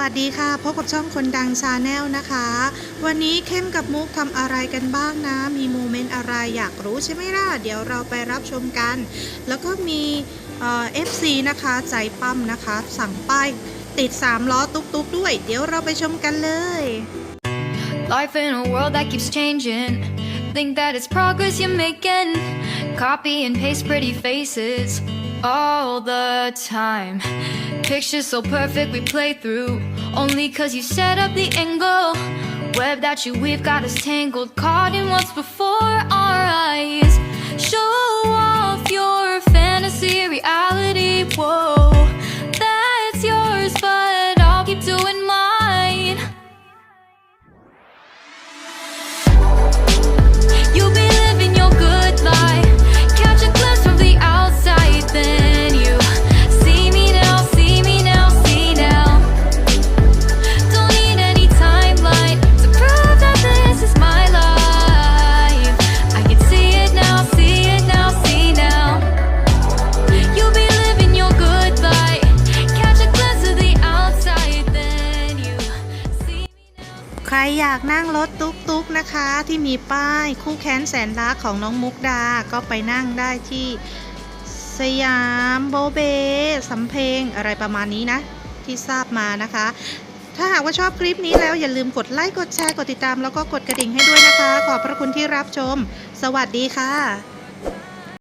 สวัสดีค่ะพบกับช่องคนดังชาแนลนะคะ วันนี้เข้มกับมุกทำอะไรกันบ้างนะ มีโมเมนต์อะไรอยากรู้ใช่ไหมล่ะ เดี๋ยวเราไปรับชมกัน แล้วก็มีเอฟซีนะคะใจปั้มนะคะ สั่งป้ายติด 3 ล้อตุ๊กๆด้วย เดี๋ยวเราไปชมกันเลย Life in a world that keeps changing. Think that it's progress you're making. Copy and paste pretty faces all the time. Pictures so perfect we play through. Only cause you set up the angle. Web that you weave got us tangled. Caught in what's before our eyes. ใครอยากนั่งรถตุ๊กๆนะคะ ที่มีป้ายคู่แค้นแสนรักของน้องมุกดา ก็ไปนั่งได้ที่ สยามโบเบสำเพ็งอะไรประมาณนี้นะ ที่ทราบมานะคะ ถ้าหากว่าชอบคลิปนี้แล้วอย่าลืมกดไลค์กดแชร์กดติดตามแล้วก็กดกระดิ่งให้ด้วยนะคะ ขอบพระคุณที่รับชม สวัสดีค่ะ